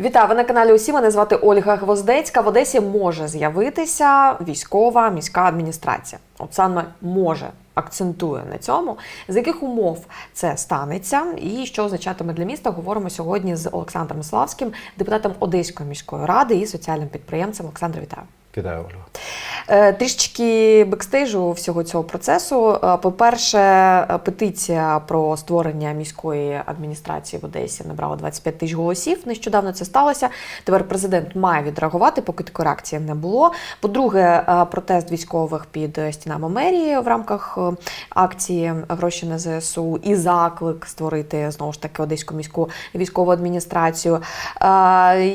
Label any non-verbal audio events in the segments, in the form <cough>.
Вітаю, ви на каналі Усі. Мене звати Ольга Гвоздецька. В Одесі може з'явитися військова міська адміністрація. От саме може акцентує на цьому. З яких умов це станеться, і що означатиме для міста? Говоримо сьогодні з Олександром Славським, депутатом Одеської міської ради і соціальним підприємцем. Олександр, вітаю. Вітаю, Ольга. Е, Трішечки бекстейжу всього цього процесу. Е, По-перше, петиція про створення міської адміністрації в Одесі набрала 25 тисяч голосів. Нещодавно це сталося. Тепер президент має відреагувати, поки такої реакції не було. По-друге, е, протест військових під стінами мерії в рамках акції гроші на ЗСУ і заклик створити знову ж таки Одеську міську військову адміністрацію.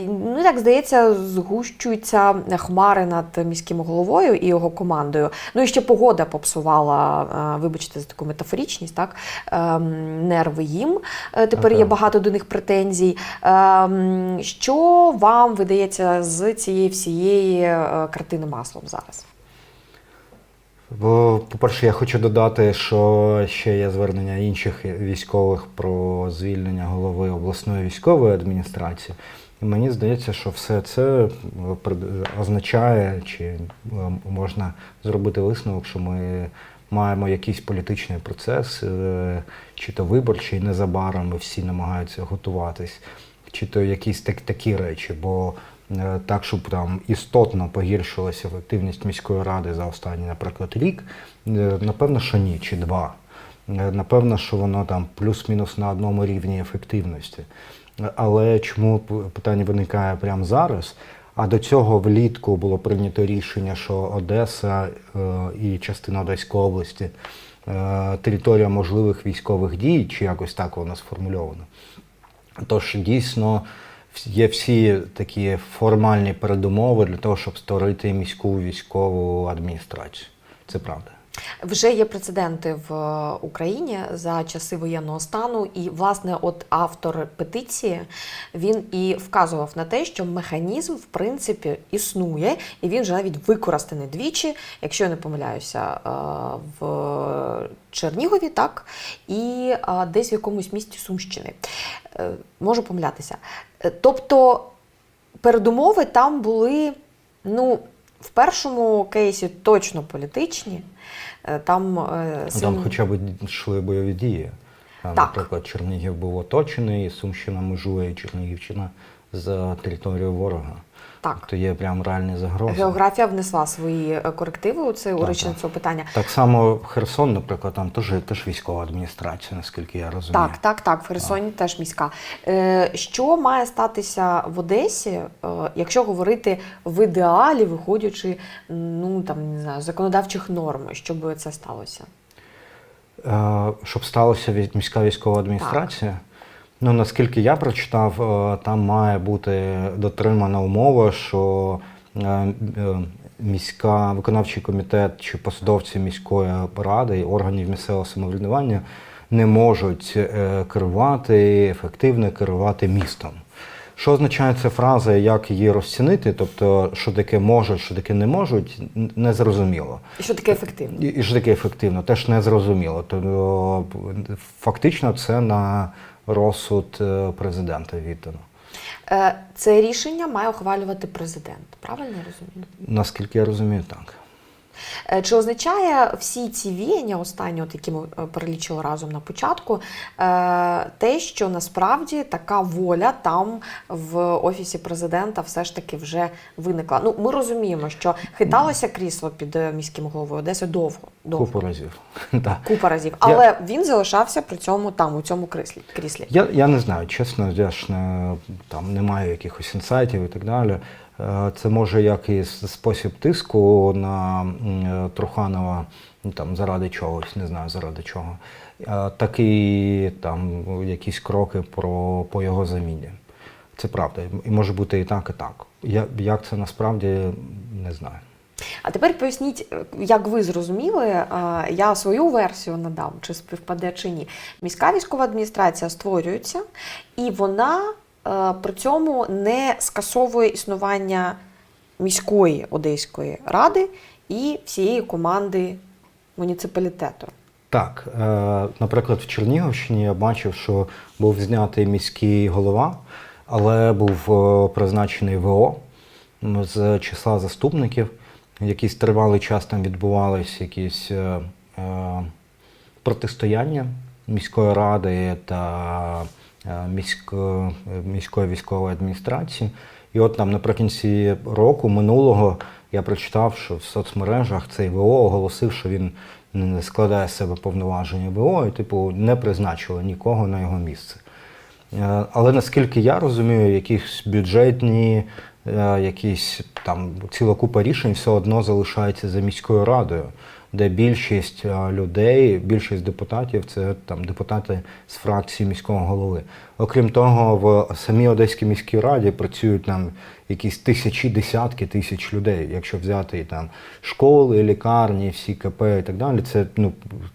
Ну так здається, згущуються хмари над міським головою і його командою. Ну і ще погода попсувала, е, вибачте за таку метафорічність, так ем, нерви їм. Е, Тепер Ага. є багато до них претензій. Ем, Що вам видається з цієї всієї е, картини маслом зараз? По-перше, я хочу додати, що ще є звернення інших військових про звільнення голови обласної військової адміністрації. І мені здається, що все це е, означає, чи е, можна зробити висновок, що ми маємо якийсь політичний процес, е, чи то виборчий незабаром, і всі намагаються готуватись, чи то якісь так, такі речі. Бо так, щоб там істотно погіршилася ефективність міської ради за останній, наприклад, рік, напевно, що ні, чи два. Напевно, що воно там плюс-мінус на одному рівні ефективності. Але чому питання виникає прямо зараз? А до цього влітку було прийнято рішення, що Одеса е, і частина Одеської області е, територія можливих військових дій, чи якось так воно сформульовано. Тож дійсно є всі такі формальні передумови для того, щоб створити міську військову адміністрацію. Це правда. Вже є прецеденти в е, Україні за часи воєнного стану, і власне, от автор петиції він і вказував на те, що механізм в принципі існує, і він вже навіть використаний двічі, якщо я не помиляюся, е, в Чернігові, так і е, десь в якомусь місті Сумщини. Можу помилятися. Тобто передумови там були, ну, в першому кейсі точно політичні. Е, Там, е, сильно- Там хоча б йшли бойові дії. Там, Так. Наприклад, Чернігів був оточений, Сумщина межує Чернігівщина за територією ворога. Так. Тобто є прям реальні загрози. Географія внесла свої е, корективи у це у Так, цього питання. Так само Херсон, наприклад, там теж, теж військова адміністрація, наскільки я розумію. Так, так, так. В Херсоні теж міська. Е, що має статися в Одесі, е, якщо говорити в ідеалі, виходячи ну там не знаю, законодавчих норм, щоб це сталося? Щоб сталося міська військова адміністрація. Ну, наскільки я прочитав, е, там має бути дотримана умова, що е, е, міська виконавчий комітет чи посадовці міської ради і органів місцевого самоврядування не можуть керувати, ефективно керувати містом. Що означає ця фраза, як її розцінити? Тобто, що таке можуть, що таке не можуть, н- не зрозуміло. І що таке ефективно? І, і що таке ефективно, теж не зрозуміло. Тобто, фактично, це на розсуд е, президента віддано. Е, це рішення має ухвалювати президент. Правильно я розумію? Наскільки я розумію, так. Е, Чи означає всі ці віяння, останні, от які ми е, перелічили разом на початку, е, те, що насправді така воля там в офісі президента все ж таки вже виникла? Ну, ми розуміємо, що хиталося крісло під міським головою Одеси довго, довго. Купу разів. Купа разів, <laughs> але він залишався при цьому там, у цьому кріслі. кріслі. Я, я не знаю, чесно, я ж не, там не маю якихось інсайтів і так далі. Е, Це може як і спосіб тиску на е, Труханова ну, там, заради чогось, не знаю заради чого. Так і там якісь кроки про, по його заміні. Це правда. І може бути і так, і так. Я, як це насправді не знаю. А тепер поясніть, як ви зрозуміли, е, я свою версію надам, чи співпаде чи ні. Міська військова адміністрація створюється, і вона при цьому не скасовує існування міської одеської ради і всієї команди муніципалітету. Так, е, наприклад, в Чернігівщині я бачив, що був знятий міський голова, але був е, призначений ВО з числа заступників. Якийсь тривалий час там відбувались якісь е, е, протистояння міської ради та е, місько, міської військової адміністрації. І от там наприкінці року минулого я прочитав, що в соцмережах цей ВО оголосив, що він складає з себе повноваження ВО і, типу, не призначили нікого на його місце. Е, Але наскільки я розумію, якісь бюджетні, е, якісь там ціла купа рішень все одно залишається за міською радою, де більшість е, людей, більшість депутатів це там депутати з фракції міського голови. Окрім того, в самій Одеській міській раді працюють там якісь тисячі, десятки тисяч людей. Якщо взяти там школи, лікарні, всі КП і так далі, це ну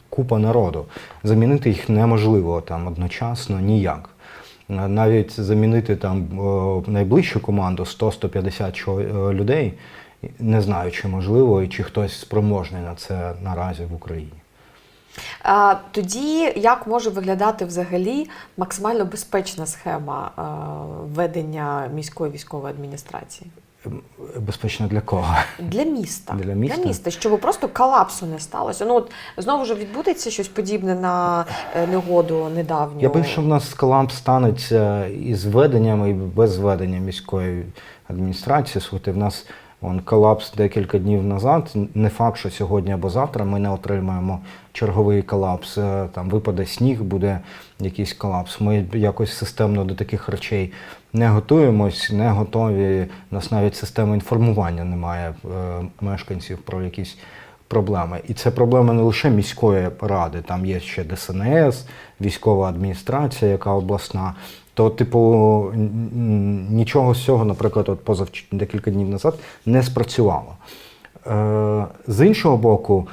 купа народу. Замінити їх неможливо там одночасно ніяк. Навіть замінити там найближчу команду 100-150 чо- е, людей, не знаю, чи можливо і чи хтось спроможний на це наразі в Україні. А, тоді як може виглядати взагалі максимально безпечна схема а, ведення міської військової адміністрації? Безпечно для кого? Для міста. Для міста? щоб просто колапсу не сталося. Ну от знову ж відбудеться щось подібне на е, негоду недавню. Я боюсь, що в нас колапс станеться із введенням і без введення міської адміністрації. Слухайте, в нас вон, колапс декілька днів назад. Не факт, що сьогодні або завтра ми не отримаємо черговий колапс. Е, Там випаде сніг, буде якийсь колапс. Ми якось системно до таких речей не готуємось, не готові. У нас навіть системи інформування немає е, мешканців про якісь проблеми. І це проблема не лише міської ради, там є ще ДСНС, військова адміністрація, яка обласна. То, типу, нічого з цього, наприклад, от позавч... декілька днів назад не спрацювало. Е, з іншого боку,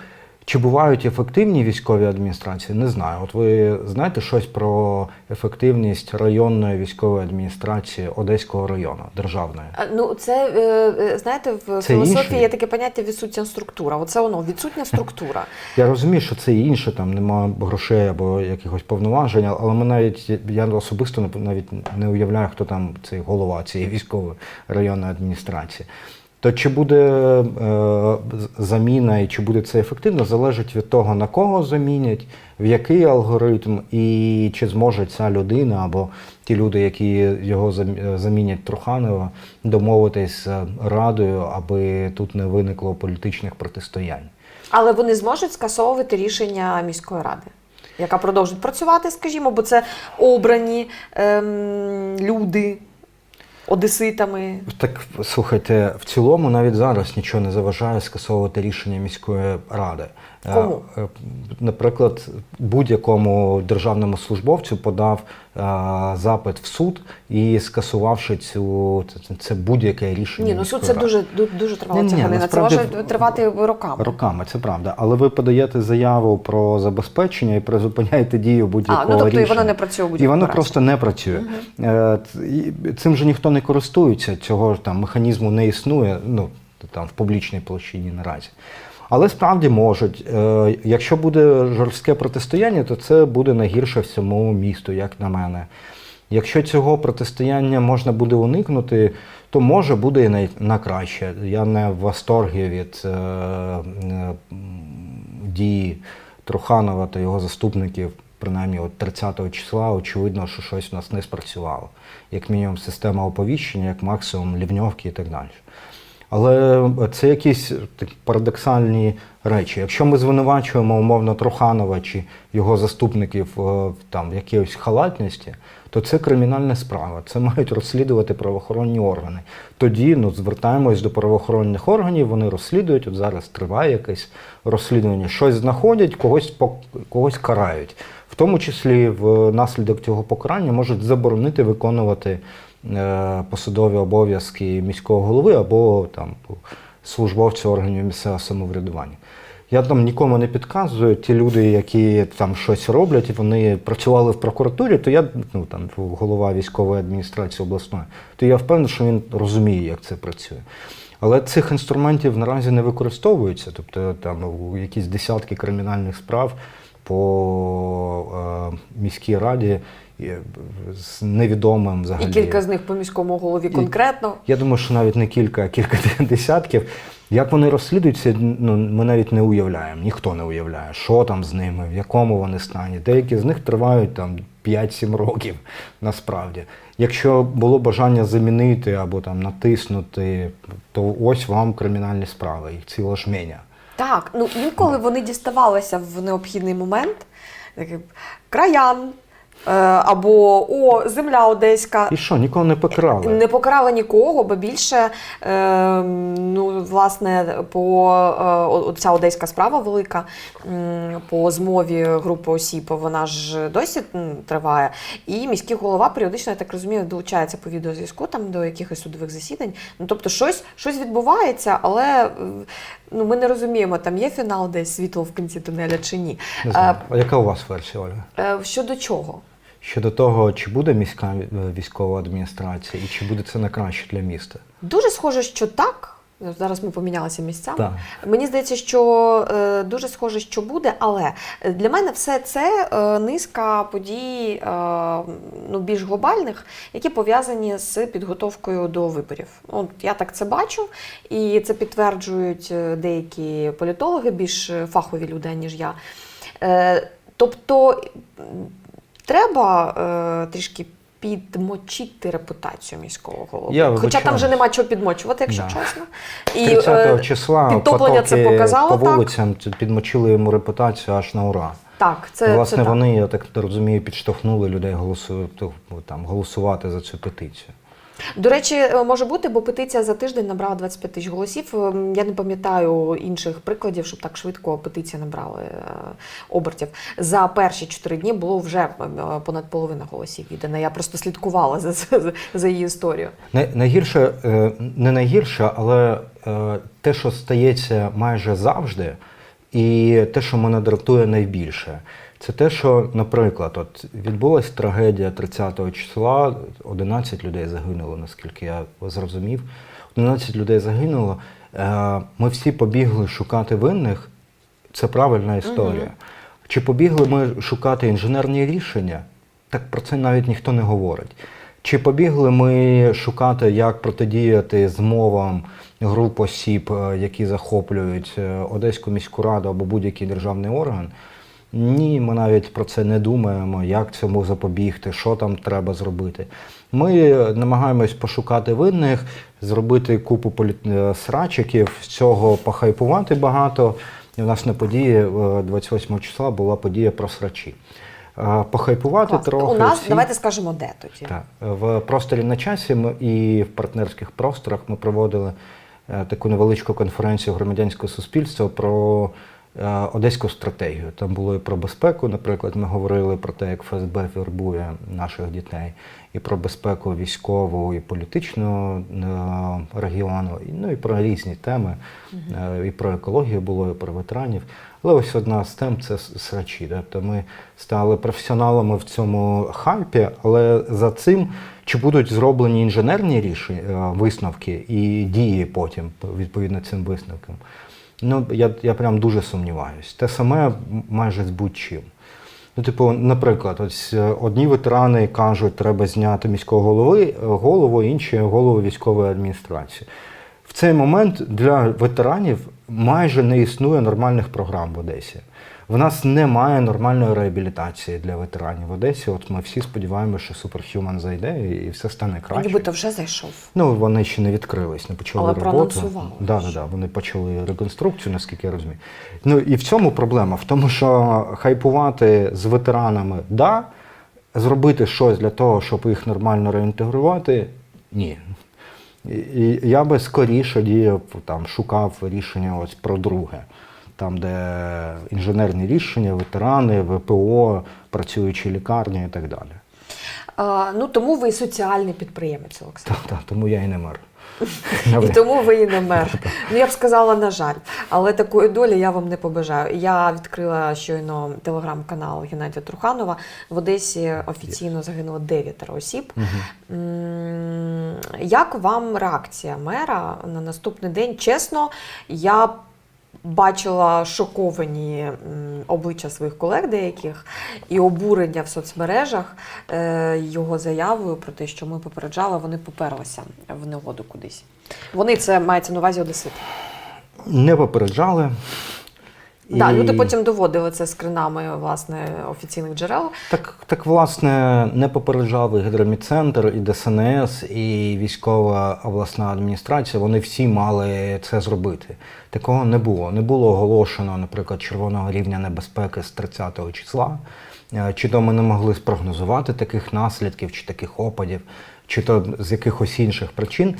чи бувають ефективні військові адміністрації, не знаю. От ви знаєте щось про ефективність районної військової адміністрації Одеського району, державної? Ну, це е, е, знаєте, в Це філософії інше. є таке поняття відсутня структура. Оце воно відсутня структура. <laughs> Я розумію, що це інше, там немає грошей або якихось повноважень, але ми навіть я особисто не- навіть не уявляю, хто там цей голова цієї військової районної адміністрації. То чи буде е, заміна і чи буде це ефективно, залежить від того, на кого замінять, в який алгоритм, і чи зможе ця людина або ті люди, які його зам- замінять Труханова, домовитись радою, аби тут не виникло політичних протистоянь. Але вони зможуть скасовувати рішення міської ради, яка продовжить працювати, скажімо, бо це обрані ем, люди одеситами. Так слухайте, в цілому навіть зараз нічого не заважає скасовувати рішення міської ради. Кому? е, Наприклад, будь-якому державному службовцю подав запит в суд і скасувавши цю це, це будь-яке рішення. Ні, ну суд це ради. дуже дуже тривала ця галина. Це може тривати роками. Роками, це правда. Але ви подаєте заяву про забезпечення і призупиняєте дію будь-якого А, ну тобто і рішення. воно не працює у І воно просто не працює. І Цим же ніхто не користується, цього там механізму не існує ну, там, в публічній площині наразі. Але справді можуть. Е, Якщо буде жорстке протистояння, то це буде найгірше всьому місту, як на мене. Якщо цього протистояння можна буде уникнути, то може буде і на, краще. Я не в восторгі від е, дії Труханова та його заступників, принаймні от 30 числа, очевидно, що щось у нас не спрацювало. Як мінімум, система оповіщення, як максимум лівньовки і так далі. Але це якісь так, парадоксальні речі. Якщо ми звинувачуємо умовно Труханова чи його заступників е, там в якійсь халатності, то це кримінальна справа. Це мають розслідувати правоохоронні органи. Тоді ну, звертаємось до правоохоронних органів, вони розслідують. От зараз триває якесь розслідування, щось знаходять, когось когось карають. В тому числі внаслідок цього покарання можуть заборонити виконувати посадові обов'язки міського голови або там службовця органів місцевого самоврядування. Я там нікому не підказую. Ті люди, які там щось роблять, вони працювали в прокуратурі, то я ну там голова військової адміністрації обласної, то я впевнений, що він розуміє, як це працює. Але цих інструментів наразі не використовується. Тобто там якісь десятки кримінальних справ по е, міській раді, е, з невідомим І взагалі. кілька з них по міському голові конкретно. Я думаю, що навіть не кілька, а кілька <laughs> десятків. Як вони розслідуються, ну ми навіть не уявляємо, ніхто не уявляє, що там з ними, в якому вони стані. Деякі з них тривають там 5-7 років насправді. Якщо було бажання замінити або там натиснути, то ось вам кримінальні справи, їх ціла жменя. Так, ну інколи вони діставалися в необхідний момент. Краян. Е, Або о, земля одеська. І що, нікого не покарали? Не покарали нікого, бо більше е, ну, власне, по е, ця одеська справа велика по змові групи осіб, вона ж досі триває. І міський голова періодично, я так розумію, долучається по відеозв'язку там до якихось судових засідань. Ну тобто щось, щось відбувається, але е, ну, ми не розуміємо, там є фінал десь світло в кінці тунеля чи ні. Не знаю. А яка у вас версія, Ольга? Е, щодо чого? Щодо того, чи буде міська е, військова адміністрація і чи буде це на краще для міста? Дуже схоже, що так. Зараз ми помінялися місцями. Так. Мені здається, що е, дуже схоже, що буде, але для мене все це е, низка подій е, ну, більш глобальних, які пов'язані з підготовкою до виборів. От я так це бачу, і це підтверджують е, деякі політологи, більш фахові люди, ніж я. Е, тобто треба е, трішки. Підмочити репутацію міського голови. Я Хоча там вже нема чого підмочувати, якщо Да. чесно. 30 е, числа підтоплення це показало, по вулицям так. підмочили йому репутацію аж на ура. Так, це, Власне, це так. вони, я так розумію, підштовхнули людей голосу, там, голосувати за цю петицію. До речі, е, може бути, бо петиція за тиждень набрала 25 тисяч голосів. Ем, Я не пам'ятаю інших прикладів, щоб так швидко петиція набрала е, обертів. За перші чотири дні було вже е, понад половина голосів віддана. Я просто слідкувала за, за, за її історію. Най- Найгірше, не найгірше, але те, що стається майже завжди, і те, що мене дратує найбільше, це те, що, наприклад, от відбулася трагедія 30 числа, 11 людей загинуло, наскільки я зрозумів. 11 людей загинуло. Е, Ми всі побігли шукати винних. Це правильна історія. Чи побігли ми шукати інженерні рішення? Так про це навіть ніхто не говорить. Чи побігли ми шукати, як протидіяти змовам груп осіб, е, які захоплюють е, Одеську міську раду або будь-який державний орган? Ні, ми навіть про це не думаємо, як цьому запобігти, що там треба зробити. Ми намагаємось пошукати винних, зробити купу політ... е, срачиків, з цього похайпувати багато. І в нас на події е, 28 числа була подія про срачі. Е, Похайпувати Клас. трохи. У нас всі- давайте скажемо, де тоді. так, в просторі на часі ми і в партнерських просторах ми проводили е, таку невеличку конференцію громадянського суспільства про е, одеську стратегію. Там було і про безпеку, наприклад, ми говорили про те, як ФСБ вербує наших дітей, і про безпеку військову, і політичну е, регіону, і, ну і про різні теми. Е, І про екологію було, і про ветеранів. Але ось одна з тем це срачі. Тобто ми стали професіоналами в цьому хайпі, але за цим чи будуть зроблені інженерні рішення, е, висновки і дії потім відповідно цим висновкам. Ну, я, я прям дуже сумніваюсь. Те саме майже з будь-чим. Ну, типу, наприклад, ось е, одні ветерани кажуть, треба зняти міського голови, е, голову, інші голову військової адміністрації. В цей момент для ветеранів майже не існує нормальних програм в Одесі. В нас немає нормальної реабілітації для ветеранів в Одесі. От ми всі сподіваємося, що Superhuman зайде і все стане краще. Нібито вже зайшов. Ну, вони ще не відкрились, не почали Але роботу. Да, да, да, вони почали реконструкцію, наскільки я розумію. Ну і в цьому проблема, в тому, що хайпувати з ветеранами да, зробити щось для того, щоб їх нормально реінтегрувати ні. І я би скоріше діяв, там, шукав рішення ось про друге. Там, де інженерні рішення, ветерани, ВПО, працюючі лікарні і так далі. А, ну тому ви соціальний підприємець, Олександр. Так, так, тому я і не мер. <laughs> І тому ви і не мер. Ну я б сказала, на жаль, але такої долі я вам не побажаю. Я відкрила щойно телеграм-канал Геннадія Труханова. В Одесі офіційно загинуло дев'ятеро осіб. М, Як вам реакція мера на наступний день? Чесно, я бачила шоковані обличчя своїх колег деяких і обурення в соцмережах е, його заявою про те, що ми попереджали, вони поперлися в негоду кудись. Вони це мається на увазі одесити. Не попереджали. Да, люди потім доводили це скринами власне офіційних джерел. Так, так, власне, не попереджав і гідроміцентр, і ДСНС, і військова обласна адміністрація. Вони всі мали це зробити. Такого не було. Не було оголошено, наприклад, червоного рівня небезпеки з 30-го числа. Е, Чи то ми не могли спрогнозувати таких наслідків, чи таких опадів, чи то з якихось інших причин.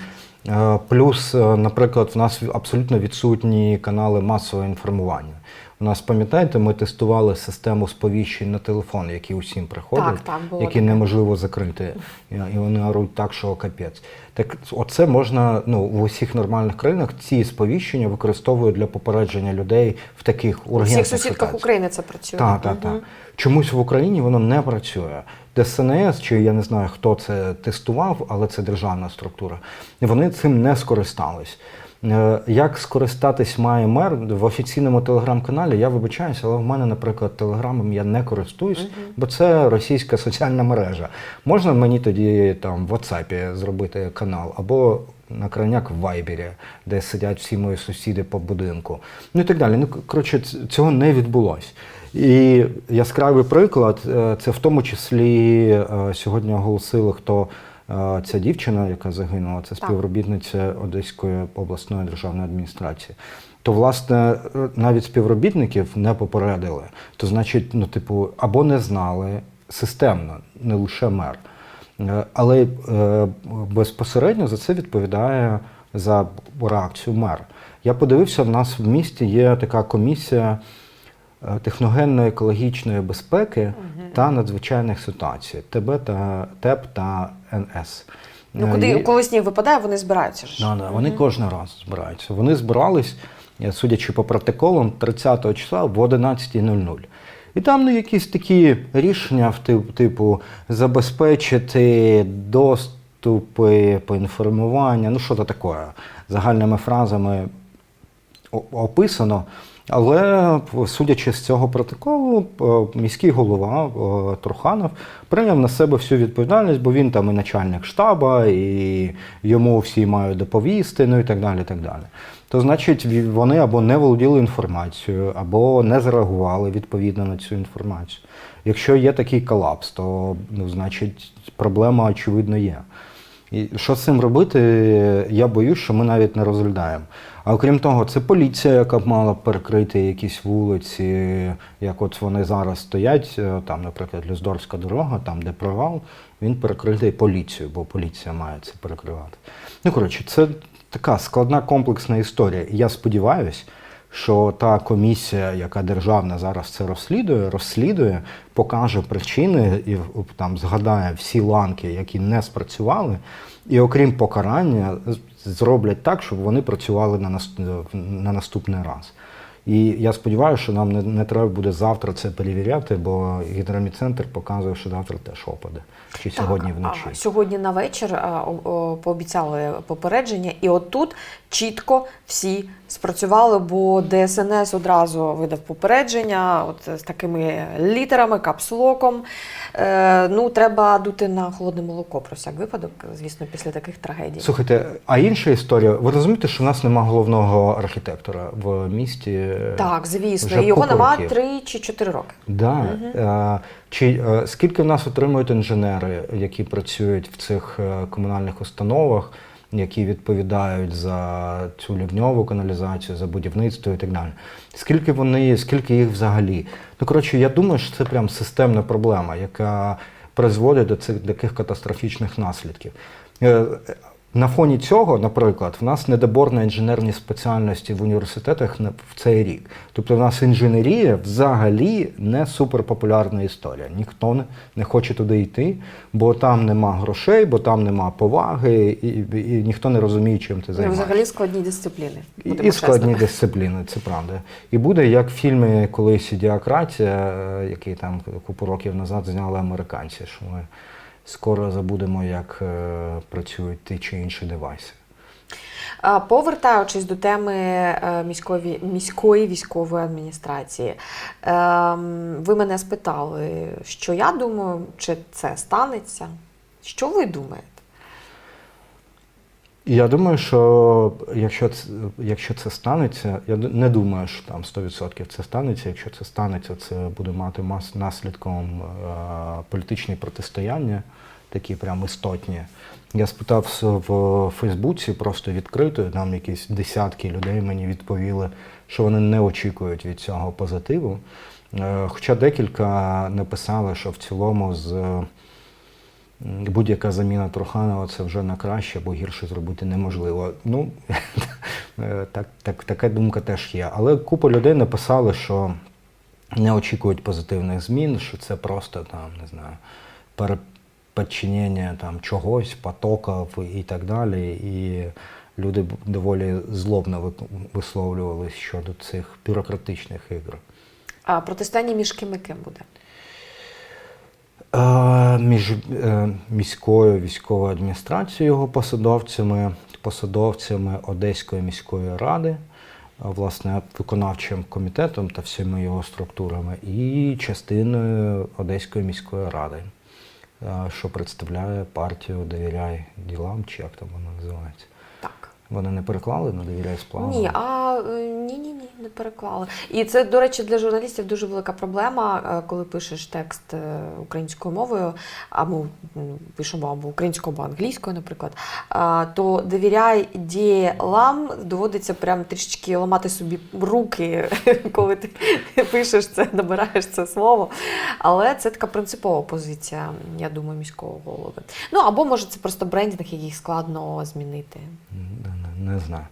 Е, Плюс, е, наприклад, в нас абсолютно відсутні канали масового інформування. У нас, пам'ятаєте, ми тестували систему сповіщень на телефон, які усім приходять, Так, так, які неможливо закрити. І вони оруть так, що капець. Так оце можна ну, в усіх нормальних країнах ці сповіщення використовують для попередження людей в таких У ургентних всіх сусідках ситуаціях. України це працює. Так, так, так. Чомусь в Україні воно не працює. ДСНС, чи я не знаю, хто це тестував, але це державна структура. Вони цим не скористались. Е, Як скористатись має мер в офіційному телеграм-каналі, я вибачаюся, але в мене, наприклад, телеграмом я не користуюсь, бо це російська соціальна мережа. Можна мені тоді там в WhatsApp зробити канал або на крайняк в Вайбері, де сидять всі мої сусіди по будинку. Ну і так далі. Ну, коротше, цього не відбулось. І яскравий приклад е, це в тому числі е, сьогодні оголосили, хто ця дівчина, яка загинула, це співробітниця Одеської обласної державної адміністрації. То, власне, навіть співробітників не попередили. То значить, ну, типу, або не знали системно, не лише мер. Е, Але е, безпосередньо за це відповідає за реакцію мер. Я подивився, в нас в місті є така комісія е, техногенно-екологічної безпеки та надзвичайних ситуацій ТБ та ТЕП та НС. Ну, Е, куди, коли сніг випадає, вони збираються ж. Да, да, вони кожен раз збираються. Вони збирались, е, судячи по протоколам, 30 числа в 11.00. І там ну, якісь такі рішення, типу, забезпечити доступи по інформуванню, ну що то таке, загальними фразами описано. Але судячи з цього протоколу, е, міський голова е, Труханов прийняв на себе всю відповідальність, бо він там і начальник штаба, і йому всі мають доповісти, ну і так далі. так далі. То значить, вони або не володіли інформацією, або не зареагували відповідно на цю інформацію. Якщо є такий колапс, то ну, значить проблема очевидно є. І що з цим робити, я боюсь, що ми навіть не розглядаємо. А окрім того, це поліція, яка б мала перекрити якісь вулиці, як от вони зараз стоять, е, там, наприклад, Люздорська дорога, там, де провал, він перекритий поліцією, бо поліція має це перекривати. Ну, коротше, це така складна комплексна історія. І я сподіваюся, що та комісія, яка державна зараз це розслідує, розслідує, покаже причини і там згадає всі ланки, які не спрацювали, і окрім покарання, зроблять так, щоб вони працювали на, на наступний раз. І я сподіваюся, що нам не, не треба буде завтра це перевіряти, бо гідроміцентр показує, що завтра теж опаде. Чи сьогодні вночі. а, Сьогодні на вечір а, о- о, пообіцяли попередження, і отут чітко всі спрацювали, бо ДСНС одразу видав попередження, от з такими літерами, капслоком. Е, ну, треба дути на холодне молоко про всяк випадок, звісно, після таких трагедій. Слухайте, а інша історія. Ви розумієте, що в нас немає головного архітектора в місті? Так, звісно, вже його нема три чи чотири роки. Да. Е, Чи е, скільки в нас отримують інженери, які працюють в цих е, комунальних установах, які відповідають за цю лівньову каналізацію, за будівництво і так далі? Скільки вони, скільки їх взагалі? Ну коротше, я думаю, що це прям системна проблема, яка призводить до цих таких катастрофічних наслідків. На фоні цього, наприклад, в нас недобор на інженерні спеціальності в університетах в цей рік. Тобто, в нас інженерія взагалі не суперпопулярна історія. Ніхто не, хоче туди йти, бо там нема грошей, бо там нема поваги, і, і ніхто не розуміє, чим ти Ну, займаєшся. взагалі складні дисципліни. І, і складні дисципліни, це правда. І буде як в фільмі колись ідіократія, е, який там купу років назад зняли американці, що ми скоро забудемо, як е, працюють ті чи інші девайси. Повертаючись до теми е, міської, міської військової адміністрації, ем, ви мене спитали, що я думаю, чи це станеться? Що ви думаєте? Я думаю, що якщо це, якщо це станеться, я не думаю, що там 100% це станеться. Якщо це станеться, це буде мати мас наслідком е, політичні протистояння, такі прям істотні. Я спитав в Фейсбуці просто відкрито, там якісь десятки людей мені відповіли, що вони не очікують від цього позитиву. Е, Хоча декілька написали, що в цілому з Будь-яка заміна Труханова це вже на краще, бо гірше зробити неможливо. Ну, <laughs> е, так, так, така думка теж є. Але купа людей написали, що не очікують позитивних змін, що це просто там, не знаю, переподчинення там чогось, потоків і так далі. І люди доволі злобно висловлювалися щодо цих бюрократичних ігор. А протистояння між ким і ким буде? Е, Між е, міською військовою адміністрацією його посадовцями, посадовцями Одеської міської ради, е, власне, виконавчим комітетом та всіма його структурами, і частиною Одеської міської ради, що представляє партію Довіряй ділам, чи як там вона називається. Вони не переклали на довіряй сплаву? Ні, а ні, ні, ні, не переклали. І це, до речі, для журналістів дуже велика проблема, е, коли пишеш текст е, українською мовою, або м, пишемо або українською, або англійською, наприклад. То довіряй ділам доводиться прям трішечки ламати собі руки, <laughs> коли ти пишеш це, набираєш це слово. Але це така принципова позиція, я думаю, міського голови. Ну або може це просто брендінг, який складно змінити. Не, знаю.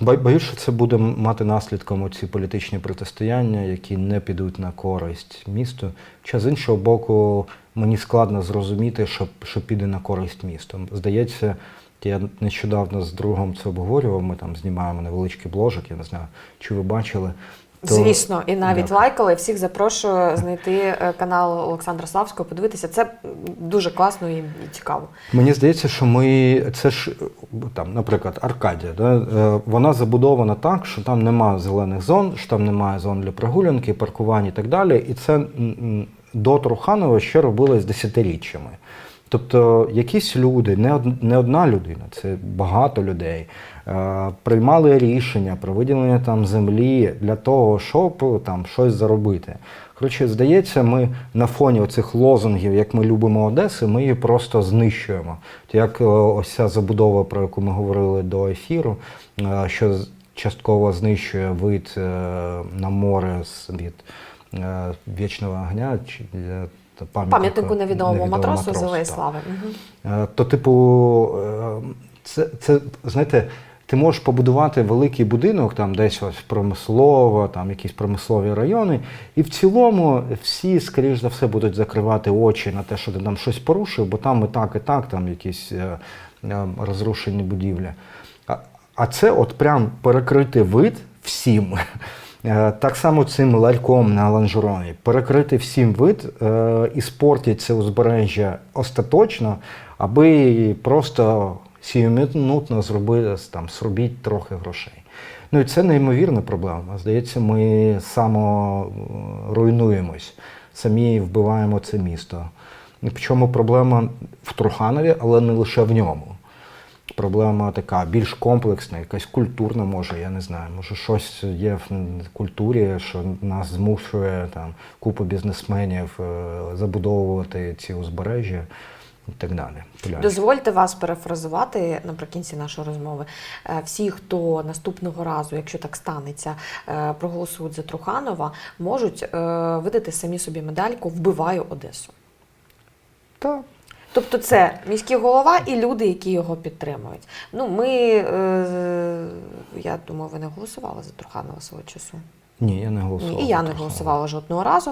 Бо- Боюсь, що це буде мати наслідком оці політичні протистояння, які не підуть на користь місту. Чи з іншого боку, мені складно зрозуміти, що, що піде на користь місту. Здається, я нещодавно з другом це обговорював. Ми там знімаємо невеличкий бложик, я не знаю, чи ви бачили. То- Звісно, і навіть Дякую. лайкали. Всіх запрошую знайти е, канал Олександра Славського, подивитися. Це дуже класно і, цікаво. Мені здається, що ми це ж там, наприклад, Аркадія, да, е, вона забудована так, що там нема зелених зон, що там немає зон для прогулянки, паркувань і так далі. І це до Труханова ще робилось десятиріччями. Тобто якісь люди, не од- одна людина, це багато людей, приймали рішення про виділення там землі для того, щоб там щось заробити. Коротше, здається, ми на фоні оцих лозунгів, як ми любимо Одеси, ми її просто знищуємо. Як е, ось ця забудова, про яку ми говорили до ефіру, е, що частково знищує вид е, на море від е, вічного огня е, Пам'ятнику невідомому невідомого матросу матросу, Зелої. Слави. Е, То, типу, е, це, це, знаєте, ти можеш побудувати великий будинок, там десь ось промислово, там якісь промислові райони, і в цілому всі, скоріш за все, будуть закривати очі на те, що ти там щось порушив, бо там і так, і так, там якісь е, е, розрушені будівлі. А, а це от прям перекрити вид всім. <laughs> Е, Так само цим ларьком на ланжероні. Перекрити всім вид е, і спортять це узбережжя остаточно, аби просто сіюминутно зробити там, зробіть трохи грошей. Ну і це неймовірна проблема. Здається, ми само е, самі вбиваємо це місто. Причому проблема в Труханові, але не лише в ньому. Проблема така більш комплексна, якась культурна, може, я не знаю. Може, щось є в культурі, що нас змушує там купу бізнесменів е, забудовувати ці узбережжя і так далі. Пляж. Дозвольте вас перефразувати наприкінці нашої розмови. Е, Всі, хто наступного разу, якщо так станеться, е, проголосують за Труханова, можуть е, видати самі собі медальку Вбиваю Одесу. Та, Тобто це міський голова і люди, які його підтримують. Ну, ми, е, я думаю, ви не голосували за Труханова свого часу. Ні, я не голосував. І я не голосувала жодного разу.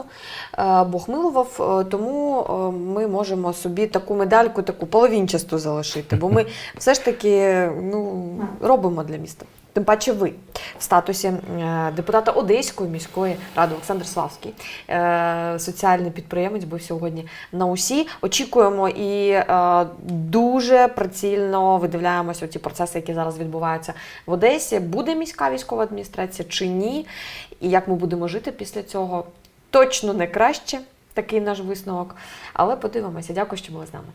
Е, Бог милував, е, тому е, ми можемо собі таку медальку, таку половинчасту залишити, бо ми <laughs> все ж таки ну, робимо для міста. Тим паче ви в статусі е, депутата Одеської міської ради Олександр Славський, е, соціальний підприємець, був сьогодні на усі. Очікуємо і е, дуже прицільно видивляємося ті процеси, які зараз відбуваються в Одесі. Буде міська військова адміністрація чи ні? І як ми будемо жити після цього? Точно не краще. Такий наш висновок. Але подивимося. Дякую, що були з нами.